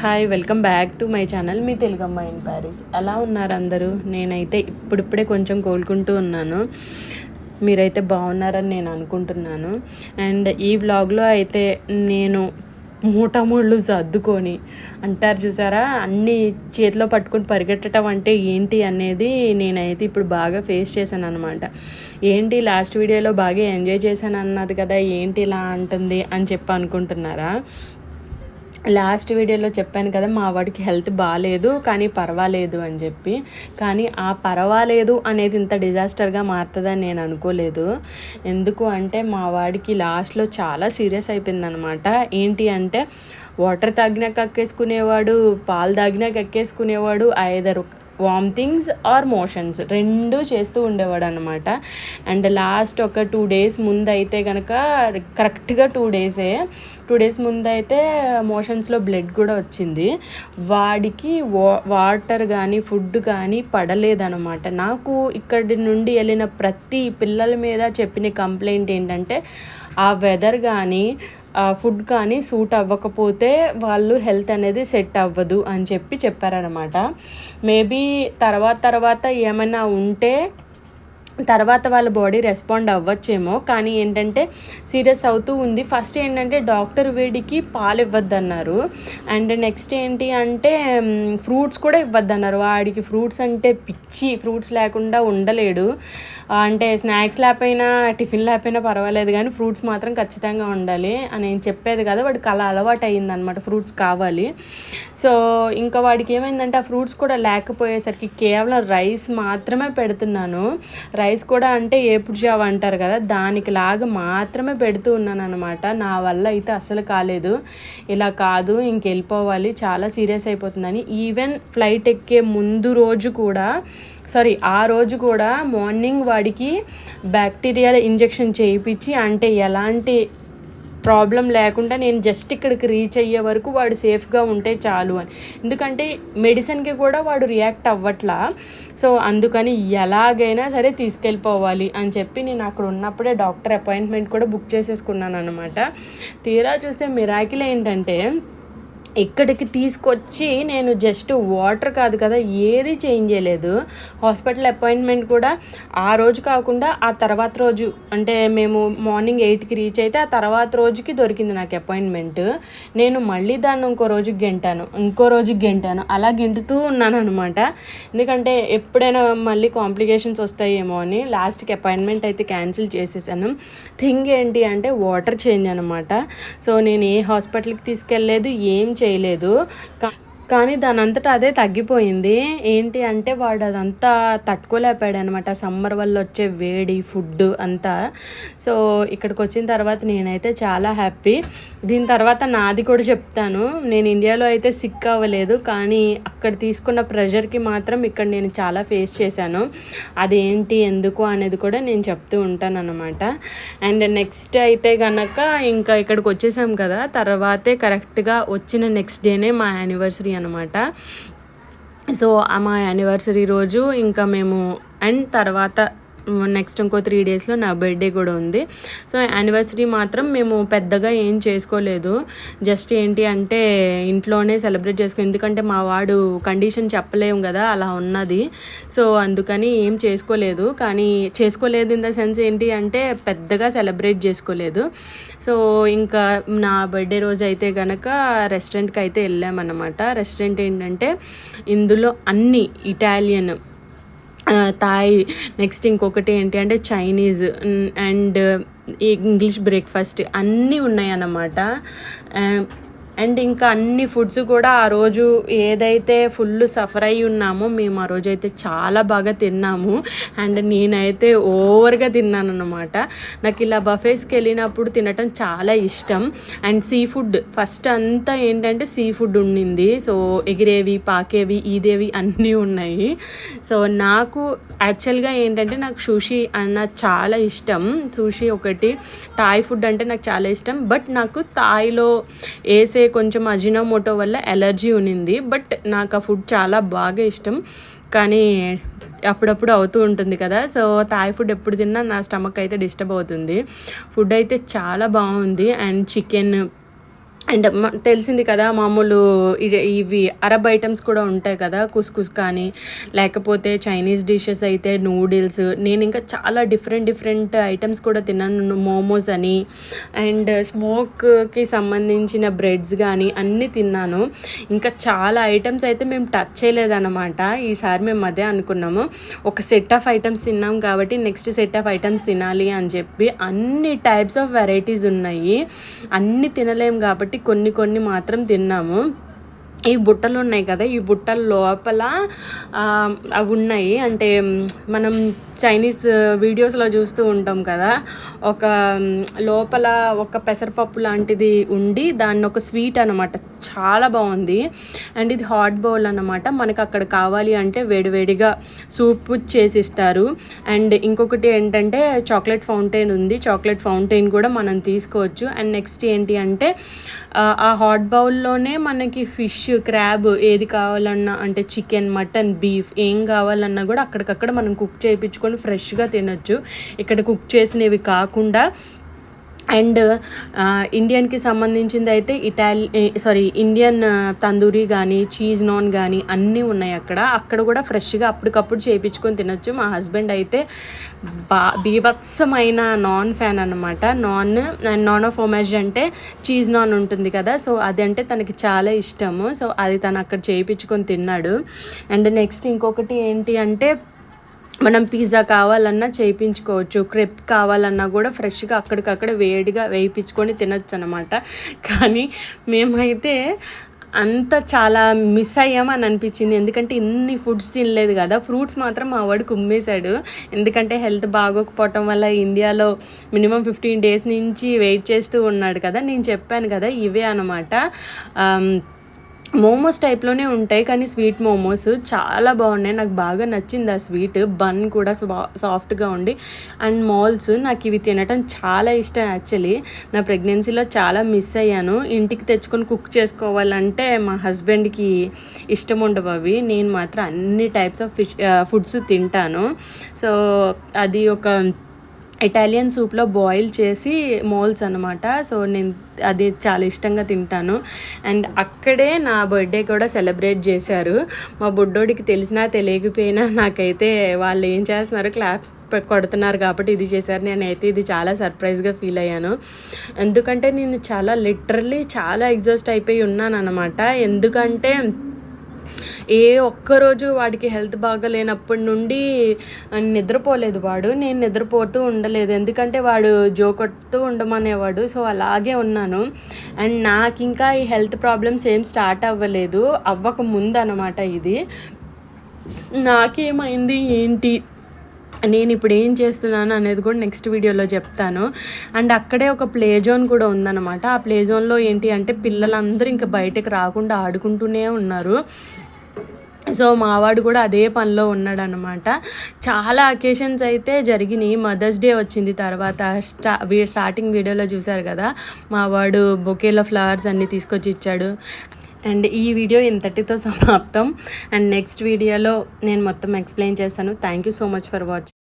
Hi welcome back to my channel me Telugu in Paris ఎలా ఉన్నారు అందరూ? నేనైతే ఇప్పుడిప్పుడే కొంచెం కోలుకుంటూ ఉన్నాను. మీరైతే బాగున్నారని నేను అనుకుంటున్నాను. అండ్ ఈ వ్లాగ్లో అయితే నేను మూటమూళ్ళు సర్దుకొని అంటారు చూసారా? అన్నీ చేతిలో పట్టుకొని పరిగెట్టడం అంటే ఏంటి అనేది నేనైతే ఇప్పుడు బాగా ఫేస్ చేశాను అనమాట ఏంటి లాస్ట్ వీడియోలో బాగా ఎంజాయ్ చేశాను అన్నది కదా ఏంటి ఇలా అంటుంది అని చెప్పి అనుకుంటున్నారా? లాస్ట్ వీడియోలో చెప్పాను కదా మా వాడికి హెల్త్ బాగాలేదు కానీ పర్వాలేదు అని చెప్పి. కానీ ఆ పర్వాలేదు అనేది ఇంత డిజాస్టర్గా మారుతుందని నేను అనుకోలేదు. ఎందుకు అంటే మా వాడికి లాస్ట్లో చాలా సీరియస్ అయిపోయిందనమాట. ఏంటి అంటే వాటర్ తాగినాక కక్కేసుకునేవాడు పాలు తాగినాక కక్కేసుకునేవాడు ఐదరు వామిటింగ్స్ ఆర్ మోషన్స్ రెండు చేస్తూ ఉండేవాడు అనమాట అండ్ లాస్ట్ ఒక టూ డేస్ ముందు అయితే కనుక కరెక్ట్గా టూ డేసే టూ డేస్ ముందు అయితే మోషన్స్లో బ్లడ్ కూడా వచ్చింది. వాడికి వా వాటర్ కానీ ఫుడ్ కానీ పడలేదనమాట నాకు ఇక్కడి నుండి వెళ్ళిన ప్రతి పిల్లల మీద చెప్పిన కంప్లైంట్ ఏంటంటే ఆ వెదర్ కానీ ఫుడ్ కానీ సూట్ అవ్వకపోతే వాళ్ళు హెల్త్ అనేది సెట్ అవ్వదు అని చెప్పి చెప్పారనమాట మేబీ తర్వాత తర్వాత ఏమైనా ఉంటే తర్వాత వాళ్ళ బాడీ రెస్పాండ్ అవ్వచ్చేమో. కానీ ఏంటంటే సీరియస్ అవుతూ ఉంది. ఫస్ట్ ఏంటంటే డాక్టర్ వేడికి పాలు ఇవ్వద్దన్నారు. అండ్ నెక్స్ట్ ఏంటి అంటే ఫ్రూట్స్ కూడా ఇవ్వద్దన్నారు. వాడికి ఫ్రూట్స్ అంటే పిచ్చి. ఫ్రూట్స్ లేకుండా ఉండలేడు. అంటే స్నాక్స్ లేకపోయినా టిఫిన్ లేకపోయినా పర్వాలేదు కానీ ఫ్రూట్స్ మాత్రం ఖచ్చితంగా ఉండాలి అని నేను చెప్పేది కదా. వాడికి అలా అలవాటు అయ్యిందనమాట ఫ్రూట్స్ కావాలి. సో ఇంకా వాడికి ఏమైందంటే ఆ ఫ్రూట్స్ కూడా లేకపోయేసరికి కేవలం రైస్ మాత్రమే పెడుతున్నాను. రైస్ కూడా అంటే ఏపుడు జావ అంటారు కదా దానికి లాగా మాత్రమే పెడుతూ ఉన్నాను అనమాట నా వల్ల అయితే అసలు కాలేదు. ఇలా కాదు ఇంకెళ్ళిపోవాలి చాలా సీరియస్ అయిపోతుందని. ఈవెన్ ఫ్లైట్ ఎక్కే ముందు రోజు కూడా సారీ ఆ రోజు కూడా మార్నింగ్ వాడికి బ్యాక్టీరియల్ ఇంజెక్షన్ చేయించి అంటే ఎలాంటి ప్రాబ్లం లేకుండా నేను జస్ట్ ఇక్కడికి రీచ్ అయ్యే వరకు వాడు సేఫ్గా ఉంటే చాలు అని. ఎందుకంటే మెడిసిన్కి కూడా వాడు రియాక్ట్ అవ్వట్లా. సో అందుకని ఎలాగైనా సరే తీసుకెళ్ళిపోవాలి అని చెప్పి నేను అక్కడ ఉన్నప్పుడే డాక్టర్ అపాయింట్మెంట్ కూడా బుక్ చేసేసుకున్నాను అనమాట తీరా చూస్తే మిరాకిల్ ఏంటంటే ఇక్కడికి తీసుకొచ్చి నేను జస్ట్ వాటర్ కాదు కదా ఏది చేంజ్ చేయలేదు. హాస్పిటల్ అపాయింట్మెంట్ కూడా ఆ రోజు కాకుండా ఆ తర్వాత రోజు అంటే మేము మార్నింగ్ ఎయిట్కి రీచ్ అయితే ఆ తర్వాత రోజుకి దొరికింది నాకు అపాయింట్మెంట్ నేను మళ్ళీ దాన్ని ఇంకో రోజుకి గెంటాను ఇంకో రోజుకి గెంటాను అలా గెంటుతూ ఉన్నాను అనమాట ఎందుకంటే ఎప్పుడైనా మళ్ళీ కాంప్లికేషన్స్ వస్తాయేమో అని లాస్ట్కి అపాయింట్మెంట్ అయితే క్యాన్సిల్ చేసేసాను. థింగ్ ఏంటి అంటే వాటర్ చేంజ్ అనమాట సో నేను ఏ హాస్పిటల్కి తీసుకెళ్ళలేదు ఏం చేయలేదు. కానీ దాని అంతటా అదే తగ్గిపోయింది. ఏంటి అంటే వాడు అదంతా తట్టుకోలేకపోయాడు అనమాట సమ్మర్ వల్ల వచ్చే వేడి ఫుడ్ అంతా. సో ఇక్కడికి వచ్చిన తర్వాత నేనైతే చాలా హ్యాపీ. దీని తర్వాత నాది కూడా చెప్తాను. నేను ఇండియాలో అయితే సిక్ అవ్వలేదు. కానీ అక్కడ తీసుకున్న ప్రెషర్కి మాత్రం ఇక్కడ నేను చాలా ఫేస్ చేశాను. అదేంటి ఎందుకు అనేది కూడా నేను చెప్తూ ఉంటాను అనమాట అండ్ నెక్స్ట్ అయితే కనుక ఇంకా ఇక్కడికి వచ్చేసాం కదా. తర్వాతే కరెక్ట్గా వచ్చిన నెక్స్ట్ డేనే మా యానివర్సరీ అనమాట సో మా యానివర్సరీ రోజు ఇంకా మేము అండ్ తర్వాత నెక్స్ట్ ఇంకో త్రీ డేస్లో నా బర్త్డే కూడా ఉంది. సో యానివర్సరీ మాత్రం మేము పెద్దగా ఏం చేసుకోలేదు. జస్ట్ ఏంటి అంటే ఇంట్లోనే సెలబ్రేట్ చేసుకో ఎందుకంటే మా వాడు కండిషన్ చెప్పలేము కదా అలా ఉన్నది. సో అందుకని ఏం చేసుకోలేదు. కానీ చేసుకోలేదు ఇన్ ద సెన్స్ ఏంటి అంటే పెద్దగా సెలబ్రేట్ చేసుకోలేదు. సో ఇంకా నా బర్త్డే రోజు అయితే కనుక రెస్టారెంట్కి అయితే వెళ్ళామన్నమాట. రెస్టారెంట్ ఏంటంటే ఇందులో అన్ని ఇటాలియన్ థాయ్ నెక్స్ట్ ఇంకొకటి ఏంటి అంటే చైనీస్ అండ్ ఇంగ్లీష్ బ్రేక్ఫాస్ట్ అన్నీ ఉన్నాయన్నమాట. అండ్ ఇంకా అన్ని ఫుడ్స్ కూడా ఆ రోజు ఏదైతే ఫుల్ సఫర్ అయి ఉన్నామో మేము ఆ రోజు అయితే చాలా బాగా తిన్నాము. అండ్ నేనైతే ఓవర్గా తిన్నాను అనమాట నాకు ఇలా బఫేస్కి వెళ్ళినప్పుడు తినటం చాలా ఇష్టం. అండ్ సీ ఫుడ్ ఫస్ట్ అంతా ఏంటంటే సీ ఫుడ్ ఉండింది. సో ఎగిరేవి పాకేవి ఈదేవి అన్నీ ఉన్నాయి. సో నాకు యాక్చువల్గా ఏంటంటే నాకు సుషి అన్న చాలా ఇష్టం. సుషి ఒకటి థాయ్ ఫుడ్ అంటే నాకు చాలా ఇష్టం. బట్ నాకు థాయ్లో వేసే కొంచెం అజినోమోటో వల్ల ఎలర్జీ ఉన్నింది బట్ నాకు ఆ ఫుడ్ చాలా బాగా ఇష్టం. కానీ అప్పుడప్పుడు అవుతూ ఉంటుంది కదా సో థాయ్ ఫుడ్ ఎప్పుడు తిన్నా నా స్టమక్ అయితే డిస్టర్బ్ అవుతుంది. ఫుడ్ అయితే చాలా బాగుంది. అండ్ చికెన్ అండ్ తెలిసింది కదా మామూలు ఇవి అరబ్ ఐటమ్స్ కూడా ఉంటాయి కదా కుస్కుస్ కానీ లేకపోతే చైనీస్ డిషెస్ అయితే నూడిల్స్. నేను ఇంకా చాలా డిఫరెంట్ డిఫరెంట్ ఐటమ్స్ కూడా తిన్నాను మోమోస్ అని. అండ్ స్మోక్కి సంబంధించిన బ్రెడ్స్ కానీ అన్నీ తిన్నాను. ఇంకా చాలా ఐటమ్స్ అయితే మేము టచ్ చేయలేదన్నమాట. ఈసారి మేము అదే అనుకున్నాము. ఒక సెట్ ఆఫ్ ఐటమ్స్ తిన్నాం కాబట్టి నెక్స్ట్ సెట్ ఆఫ్ ఐటమ్స్ తినాలి అని చెప్పి అన్ని టైప్స్ ఆఫ్ వెరైటీస్ ఉన్నాయి. అన్నీ తినలేము కాబట్టి కొన్ని కొన్ని మాత్రం తిన్నాము. ఈ బుట్టలు ఉన్నాయి కదా ఈ బుట్టల లోపల అవి ఉన్నాయి. అంటే మనం చైనీస్ వీడియోస్లో చూస్తూ ఉంటాం కదా ఒక లోపల ఒక పెసరపప్పు లాంటిది ఉండి దాన్ని ఒక స్వీట్ అనమాట చాలా బాగుంది. అండ్ ఇది హాట్ బౌల్ అనమాట మనకు అక్కడ కావాలి అంటే వేడివేడిగా సూప్ చేసిస్తారు అండ్ ఇంకొకటి ఏంటంటే చాక్లెట్ ఫౌంటైన్ ఉంది. చాక్లెట్ ఫౌంటైన్ కూడా మనం తీసుకోవచ్చు. అండ్ నెక్స్ట్ ఏంటి అంటే ఆ హాట్ బౌల్లోనే మనకి ఫిష్ క్రాబ్ ఏది కావాలన్నా అంటే చికెన్ మటన్ బీఫ్ ఏం కావాలన్నా కూడా అక్కడికక్కడ మనం కుక్ చేయించుకొని ఫ్రెష్గా తినొచ్చు. ఇక్కడ కుక్ చేసినవి కాకుండా అండ్ ఇండియన్కి సంబంధించింది అయితే ఇటాలి సారీ ఇండియన్ తందూరి కానీ చీజ్ నాన్ కానీ అన్నీ ఉన్నాయి అక్కడ. అక్కడ కూడా ఫ్రెష్గా అప్పటికప్పుడు చేయించుకొని తినొచ్చు. మా హస్బెండ్ అయితే బా బీభత్సమైన నాన్ ఫ్యాన్ అనమాట naan and naan of fromage అంటే చీజ్ నాన్ ఉంటుంది కదా సో అది అంటే తనకి చాలా ఇష్టము. సో అది తను అక్కడ చేయించుకొని తిన్నాడు. అండ్ నెక్స్ట్ ఇంకొకటి ఏంటి అంటే మనం పిజ్జా కావాలన్నా చేయించుకోవచ్చు క్రెప్ కావాలన్నా కూడా ఫ్రెష్గా అక్కడికక్కడ వేడిగా వేయించుకొని తినచ్చు అనమాట కానీ మేమైతే అంత చాలా మిస్ అయ్యామని అనిపించింది. ఎందుకంటే ఇన్ని ఫుడ్స్ తినలేదు కదా ఫ్రూట్స్ మాత్రం మా వాడు కుమ్మేశాడు. ఎందుకంటే హెల్త్ బాగోకపోవటం వల్ల ఇండియాలో మినిమం ఫిఫ్టీన్ డేస్ నుంచి వెయిట్ చేస్తూ ఉన్నాడు కదా నేను చెప్పాను కదా ఇవే అనమాట మోమోస్ టైప్లోనే ఉంటాయి కానీ స్వీట్ మోమోస్ చాలా బాగున్నాయి. నాకు బాగా నచ్చింది ఆ స్వీట్. బన్ కూడా సాఫ్ట్గా ఉండి అండ్ మాల్స్ నాకు ఇవి తినటం చాలా ఇష్టం యాక్చువల్లీ. నా ప్రెగ్నెన్సీలో చాలా మిస్ అయ్యాను. ఇంటికి తెచ్చుకొని కుక్ చేసుకోవాలంటే మా హస్బెండ్కి ఇష్టం ఉండవు అవి. నేను మాత్రం అన్ని టైప్స్ ఆఫ్ ఫిష్ ఫుడ్స్ తింటాను. సో అది ఒక ఇటాలియన్ సూప్లో బాయిల్ చేసి మోల్స్ అనమాట సో నేను అది చాలా ఇష్టంగా తింటాను. అండ్ అక్కడే నా బర్త్డే కూడా సెలబ్రేట్ చేశారు. మా బుడ్డోడికి తెలిసినా తెలియకపోయినా నాకైతే వాళ్ళు ఏం చేస్తున్నారు క్లాప్స్ కొడుతున్నారు కాబట్టి ఇది చేశారు. నేనైతే ఇది చాలా సర్ప్రైజ్గా ఫీల్ అయ్యాను. ఎందుకంటే నేను చాలా లిటరల్లీ చాలా ఎగ్జాస్ట్ అయిపోయి ఉన్నాను అనమాట ఎందుకంటే ఏ ఒక్కరోజు వాడికి హెల్త్ బాగాలేనప్పటి నుండి నిద్రపోలేదు వాడు. నేను నిద్రపోతూ ఉండలేదు. ఎందుకంటే వాడు జోకొడుతూ ఉండమనేవాడు. సో అలాగే ఉన్నాను. అండ్ నాకు ఇంకా ఈ హెల్త్ ప్రాబ్లమ్స్ ఏం స్టార్ట్ అవ్వలేదు. అవ్వక ముందు అనమాట ఇది. నాకేమైంది ఏంటి? నేను ఇప్పుడు ఏం చేస్తున్నాను అనేది కూడా నెక్స్ట్ వీడియోలో చెప్తాను. అండ్ అక్కడే ఒక ప్లే జోన్ కూడా ఉందన్నమాట. ఆ ప్లే జోన్లో ఏంటి అంటే పిల్లలందరూ ఇంకా బయటకు రాకుండా ఆడుకుంటూనే ఉన్నారు. సో మావాడు కూడా అదే పనిలో ఉన్నాడనమాట చాలా అకేషన్స్ అయితే జరిగినాయి. మదర్స్ డే వచ్చింది తర్వాత. స్టా వీ- స్టార్టింగ్ వీడియోలో చూశారు కదా? మావాడు బొకేలో ఫ్లవర్స్ అన్నీ తీసుకొచ్చి ఇచ్చాడు. అండ్ ఈ వీడియో ఇంతటితో సమాప్తం. అండ్ నెక్స్ట్ వీడియోలో నేను మొత్తం ఎక్స్ప్లెయిన్ చేస్తాను. Thank you so much for watching